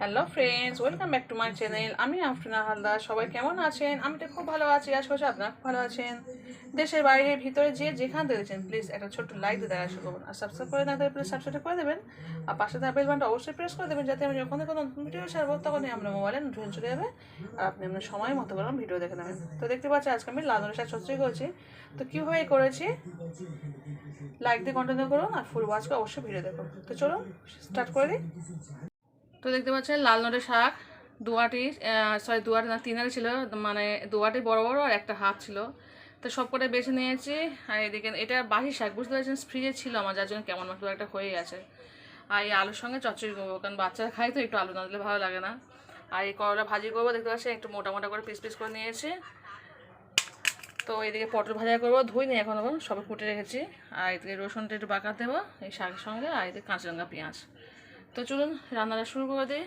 Hello friends welcome back to my channel আমি আফরিনা হালদার। সবাই কেমন আছেন? আমি তো খুব ভালো আছি। আশা করছি আপনারা খুব ভালো আছেন। দেশের বাইরে ভিতরে যে যেখান দেখেছেন প্লিজ একটা ছোট্ট লাইক দিয়ে দেখা শুরু করুন। আর সাবস্ক্রাইব করে না প্লিজ সাবস্ক্রাইব করে দেবেন। আর পাশে থাকা বেল বাটনটা অবশ্যই প্রেস করে দেবেন, যাতে আমি যখন কোনো নতুন ভিডিও ছাড়বো, তখনই আমরা মোবাইলে নোটিফিকেশন চলে যাবে। আর আপনি আপনার সময় মতো করে ভিডিও দেখে নেবেন। তো দেখতে পাচ্ছি আজকে আমি লাল শাক চচ্চড়ি করেছি। তো কীভাবে করেছি? লাইক দিয়ে কন্টিনিউ করুন আর ফুল ওয়াচ করে অবশ্যই ভিডিও দেখুন। তো চলুন স্টার্ট করে দিই। তো দেখতে পাচ্ছেন, লাল নোটের শাক দুয়াটি সরি দুয়াটি না, তিনারি ছিল মানে দুয়াটি বড় বড় আর একটা হাত ছিল। তো সব কটা বেছে নিয়েছি, আর এদিকে এটা বাসি শাক, বুঝতে পারছেন ফ্রিজে ছিল আমার, যার জন্য কেমন মতো একটা হয়ে গেছে। আর এই আলুর সঙ্গে চচ্চড়ি করব, কারণ বাচ্চারা খায় তো একটু আলু না দিলে ভালো লাগে না। আর এই করলা ভাজি করব, দেখতে পাচ্ছেন, একটু মোটা মোটা করে পিস পিস করে নিয়েছি। তো এদিকে পটল ভাজা করব ধুই নি এখন সবে কুটে রেখেছি। আর এদিকে রসুনটা একটু বাঁকা দেবো, এই শাকের সঙ্গে, আর এদিকে কাঁচা লঙ্কা, পেঁয়াজ। তো চলুন, রান্নাটা শুরু করে দিই।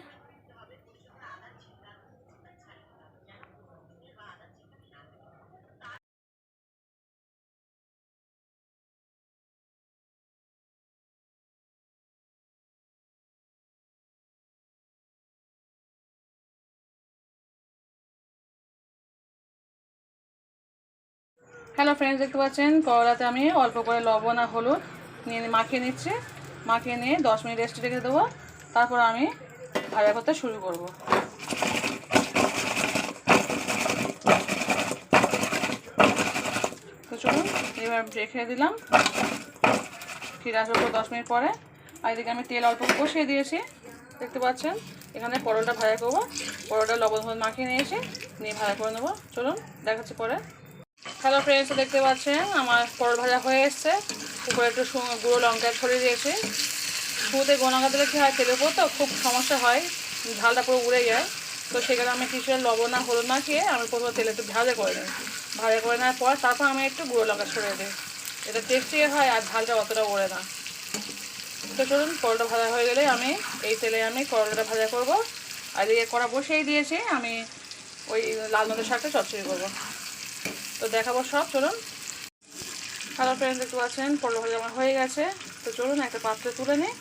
হ্যালো ফ্রেন্ডস দেখতে পাচ্ছেন? করলাতে আমি অল্প করে লবণ আর হলুদ নিয়ে মাখিয়ে নিচ্ছি। মাখিয়ে নিয়ে দশ মিনিট রেস্টে রেখে দেবো। তারপর আমি ভাজা করতে শুরু করব। তো চলুন, এবার রেখে দিলাম। ফিরে আসব দশ মিনিট পরে। আর এদিকে আমি তেল অল্প কষিয়ে দিয়েছি। দেখতে পাচ্ছেন, এখানে পরোটা ভাজা করব। পরোটা লবণ হলুদ মাখিয়ে নিয়েছি, নিয়ে ভাজা করে নেব। চলুন, দেখাচ্ছি পরে। হ্যালো ফ্রেন্ডস দেখতে পাচ্ছেন, আমার পরোট ভাজা হয়ে এসছে। উপরে একটু গুঁড়ো লঙ্কা ছড়িয়ে দিয়েছি। শুরুতে লঙ্কা দিলে কী হয় তেলের উপর তো? খুব সমস্যা হয়, ঝালটা পুরো উড়ে যায়। তো সেখানে আমি কিছু লবণ না হলুদ না খেয়ে আমি প্রথমে তেলে একটু ভাজা করে নিই ভাজা করে নেওয়ার পর তারপর আমি একটু গুঁড়ো লঙ্কা ছড়িয়ে দিই। এটা টেস্টি হয় আর ঝালটা অতটা ওড়ে না। তো চলুন করলাটা ভাজা হয়ে গেলে আমি এই তেলে আমি করলাটা ভাজা করব। আর এদিকে কড়া বসিয়েই দিয়েছি, আমি ওই লাল নদের শাকটা চচ্চড়ি করব। তো দেখাবো সব, চলুন। হ্যালো ফ্রেন্ড দেখতে পাচ্ছেন? পটল ভাজা আমার হয়ে গেছে। তো চলুন, একটা পাত্রে তুলে নিই।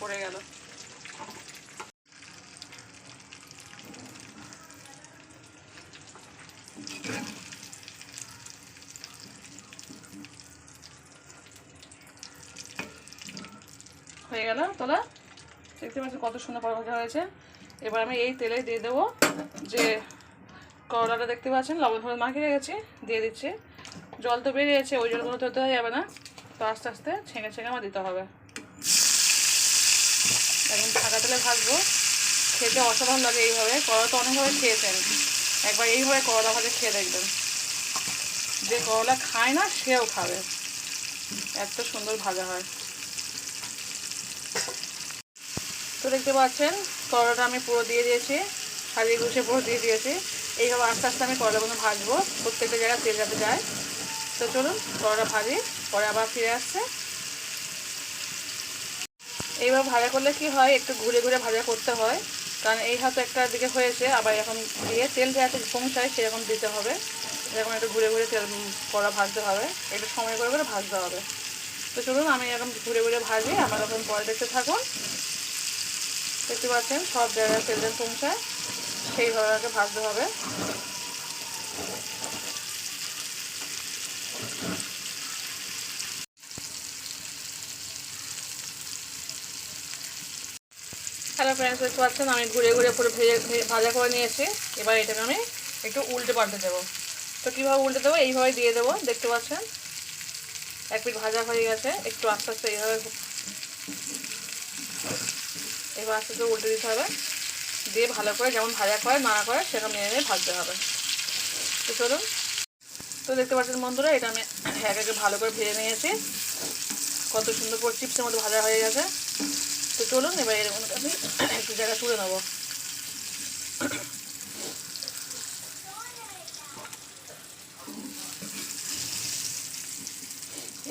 পড়ে গেল। হয়ে গেল, তোলা। দেখতে পাচ্ছি কত সুন্দর ভাজা হয়েছে। এবার আমি এই তেলে দিয়ে দেবো যে করলাটা দেখতে পাচ্ছেন, লবণ হলুদ মাখিয়ে রেখেছি, দিয়ে দিচ্ছি। জল তো বেরিয়েছে, ওই জলগুলো তো হয়ে যাবে না। তো আস্তে আস্তে ছেঁকে ছেঁকে আমার দিতে হবে। এখন ঢাকা তেলে ভাজবো। খেতে অসাধারণ লাগে এইভাবে। করলা তো অনেকভাবে খেয়েছেন। একবার এইভাবে করলা ভাজা খেয়ে দেখবেন। যে করলা খায় না, সেও খাবে। এত সুন্দর ভাজা হয়। তো দেখতে পাচ্ছেন করলাটা আমি পুরো দিয়ে দিয়েছি সাজিয়ে গুছিয়ে পুরো দিয়ে দিয়েছি। এইভাবে আস্তে আস্তে আমি করলাগুলো ভাজবো, প্রত্যেকটা জায়গায় তেল যাতে যায়। তো চলুন করলাটা ভাজি, পরে আবার ফিরে আসছে। এইভাবে ভাজা করলে কি হয়, একটু ঘুরে ঘুরে ভাজা করতে হয়, কারণ এই হাতে একটা দিকে হয়েছে, আবার এখন দিয়ে তেল যাতে পৌঁছায়, সেরকম দিতে হবে। এরকম একটু ঘুরে ঘুরে তেল কড়া ভাজতে হবে, একটু সময় করে করে ভাজতে হবে। তো চলুন, আমি এরকম ঘুরে ঘুরে ভাজি, আমার এখন পরে দেখতে থাকুন। দেখতে পাচ্ছেন, সব জায়গায় তেল পৌঁছায় সেইভাবে আগে ভাজতে হবে। হ্যালো ফ্রেন্ডস দেখতে পাচ্ছেন, আমি ঘুরে ঘুরে পুরো ভেজে, ভাজা করে নিয়েছি। এবার এটাকে আমি একটু উল্টে পাল্টে দেবো। তো কীভাবে উল্টে দেবো? এইভাবে দিয়ে দেবো, দেখতে পাচ্ছেন? এক পিঠ ভাজা হয়ে গেছে, একটু আস্তে আস্তে এইভাবে এবার আস্তে আস্তে উল্টে দিতে হবে। দিয়ে ভালো করে যেমন ভাজা করে না করে সেরকম নিয়ে নিয়ে ভাজতে হবে। তো চলুন। তো দেখতে পাচ্ছেন বন্ধুরা, এটা আমি এক একে ভালো করে ভেজে নিয়েছি। কত সুন্দর করে চিপসের মতো ভাজা হয়ে গেছে। তো চলুন, এবার এরকম আমি একটু জায়গা তুলে নেব।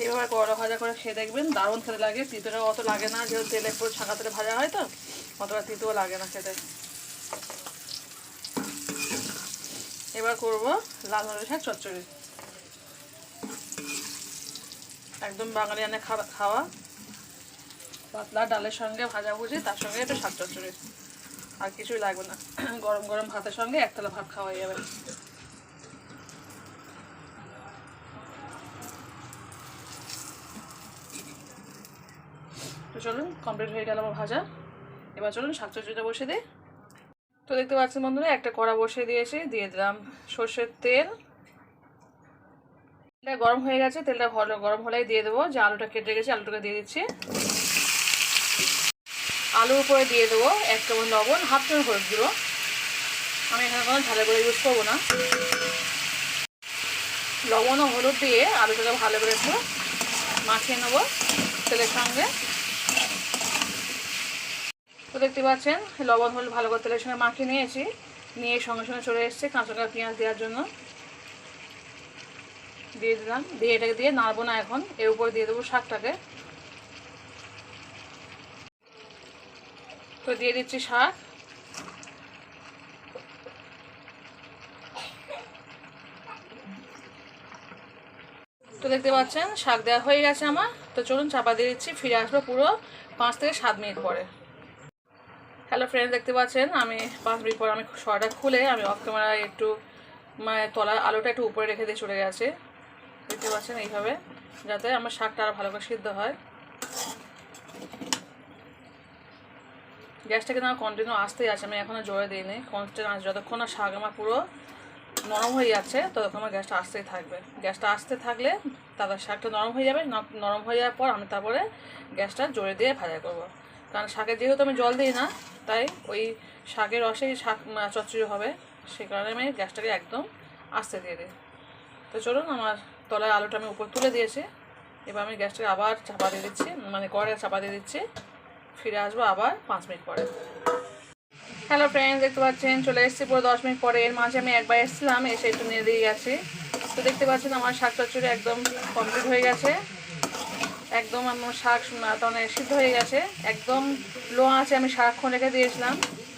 এইভাবে করলা ভাজা করে খেয়ে দেখবেন, দারুণ খেতে লাগে। তিতোটা অত লাগে না, যেহেতু তেলে পুরো ছাঁকা তেলে ভাজা হয় তো, অতটা তিতও লাগে না খেতে। এবার করব লাল মরিচ শাক, চচ্চড়ি। একদম বাঙালি আনে খাওয়া খাওয়া। পাতলা ডালের সঙ্গে ভাজা ভুজি, তার সঙ্গে একটু শাক চচ্চড়ি। আর কিছুই লাগবে না। গরম গরম ভাতের সঙ্গে একতলা ভাত খাওয়া যাবে তো চলুন কমপ্লিট হয়ে গেল আমার ভাজা। এবার চলুন শাক চচ্চড়িটা বসে দিই। তো দেখতে পাচ্ছেন বন্ধুরা, একটা কড়া বসিয়ে দিয়েছি, দিয়ে দিলাম সর্ষের তেল। তেলটা গরম হয়ে গেছে, তেলটা ভালো গরম হলেই দিয়ে দেবো। যে আলুটা কেটে গেছে আলুটাকে দিয়ে দিচ্ছি। আলুর উপরে দিয়ে দেবো এক চামচ লবণ, হাফ চামচ হলুদ দেবো আমি এখানে কোনো ঝালে করে ইউজ করব না। লবণ ও হলুদ দিয়ে আলুটাকে ভালো করে একটু মাখিয়ে নেব তেলের সঙ্গে। তো দেখতে পাচ্ছেন, লবণ, হলুদ ভালো করে তেলের সঙ্গে মাখিয়ে নিয়েছি। নিয়ে সঙ্গে সঙ্গে চলে এসছে কাঁচা পেঁয়াজ দেওয়ার জন্য। দিয়ে দিলাম। দিয়ে এটাকে দিয়ে নাড়বো না এখন। এর উপরে দিয়ে দেবো শাকটাকে। তো দিয়ে দিচ্ছি শাক। তো দেখতে পাচ্ছেন, শাক দেওয়া হয়ে গেছে আমার। তো চলুন চাপা দিয়ে দিচ্ছি, ফিরে আসব পুরো পাঁচ থেকে সাত মিনিট পরে। হ্যালো ফ্রেন্ড দেখতে পাচ্ছেন? আমি পাঁচ মিনিট পর আমি শরটা খুলে আমি অফ ক্যামেরায় একটু মানে তলার আলোটা একটু উপরে রেখে দিয়ে চলে গেছে। দেখতে পাচ্ছেন এইভাবে, যাতে আমার শাকটা আরও ভালো করে সিদ্ধ হয়। গ্যাসটা কিন্তু আমার কন্টিনিউ আসতেই আছে, আমি এখনও জোরে দিইনি। কনস্ট্যান্ট আছে যতক্ষণ না শাক আমার পুরো নরম হয়ে যাচ্ছে, ততক্ষণ আমার গ্যাসটা আসতেই থাকবে। গ্যাসটা আসতে থাকলে তারপর শাকটা নরম হয়ে যাবে নরম হয়ে যাওয়ার পর আমি তারপরে গ্যাসটা জোরে দিয়ে ভাজা করব। কারণ শাকে যেহেতু আমি জল দিই না, তাই ওই শাকের রসেই শাক চচ্চড়ি হবে। সেই কারণে আমি গ্যাসটাকে একদম আস্তে দিয়ে দিই। তো চলুন, আমার তলায় আলুটা আমি উপর তুলে দিয়েছি। এবার আমি গ্যাসটাকে আবার চাপা দিয়ে দিচ্ছি মানে কড়াই চাপা দিয়ে দিচ্ছি। ফিরে আসব আবার পাঁচ মিনিট পরে। হ্যালো ফ্রেন্ডস দেখতে পাচ্ছেন, চলে এসেছি পুরো দশ মিনিট পরে। এর মাঝে আমি একবার এসেছিলাম, এসে একটু নিয়ে দিয়ে গেছি। তো দেখতে পাচ্ছেন, আমার শাক চচ্চড়ি একদম কমপ্লিট হয়ে গেছে। একদম আমার শাক মানে সিদ্ধ হয়ে গেছে। একদম লো আছে, আমি সারাক্ষণ রেখে দিয়েছিলাম।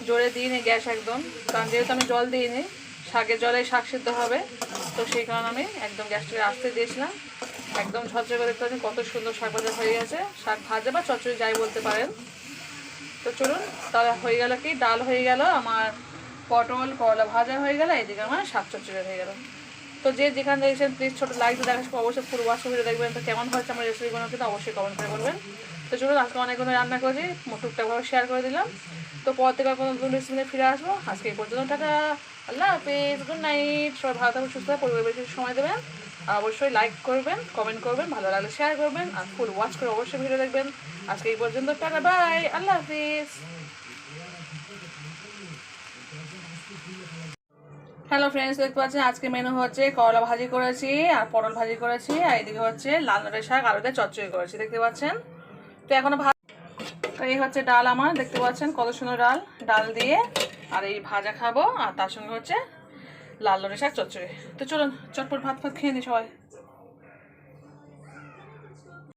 জোরে দিইনি গ্যাস একদম। কারণ যেহেতু আমি জল দিইনি শাকের জলে শাক সিদ্ধ হবে। তো সেই কারণে আমি একদম গ্যাসটাকে আসতে দিয়েছিলাম। একদম ঝরঝরে করে দেখতে পাচ্ছেন কত সুন্দর শাক ভাজা হয়ে গেছে। শাক ভাজা বা চচ্চড়ি যাই বলতে পারেন। তো চলুন, তাহলে হয়ে গেল কি? ডাল হয়ে গেল, আমার পটল, করলা ভাজা হয়ে গেল, এদিকে আমার শাক চচ্চড়ি হয়ে গেল। তো যে যেখানে দেখছেন প্লিজ ছোটো লাইক দেখার সময় অবশ্যই ফুল ওয়াশ করে দেখবেন। তো কেমন হয়েছে আমার রেসিপিগুলো কিন্তু অবশ্যই কমেন্ট করে বলবেন। তো চলুন, আজকে অনেকগুলো রান্না করেছি টুকটাকভাবে শেয়ার করে দিলাম। তো পর আর কোনো নতুন রেসিপি নিয়ে ফিরে আসব। আজকে এই পর্যন্ত টাকা আল্লাহ হাফিজ গুড নাইট সবাই ভালো থাকবেন সুস্থ থাকবেন পরিবার বেশি সময় দেবেন। আর অবশ্যই লাইক করবেন কমেন্ট করবেন, ভালো লাগলে শেয়ার করবেন, আর ফুল ওয়াচ করে অবশ্যই ভিডিও দেখবেন। আজকে এই পর্যন্ত, টাটা বাই আল্লাহ হাফিজ। হ্যালো ফ্রেন্ডস দেখতে পাচ্ছেন আজকে মেনু হচ্ছে করলা ভাজি করেছি আর পটল ভাজি করেছি। আর এদিকে হচ্ছে লাল নটের শাক, আলুতে চচ্চড়ি করেছি, দেখতে পাচ্ছেন? তো এখনও ভাত এই হচ্ছে ডাল আমার, দেখতে পাচ্ছেন কত সুন্দর ডাল। ডাল দিয়ে আর এই ভাজা খাব, আর তার সঙ্গে হচ্ছে লাল নটের শাক, চচ্চড়ি। তো চলুন, চটপট ভাত ফাত খেয়ে নিই সবাই।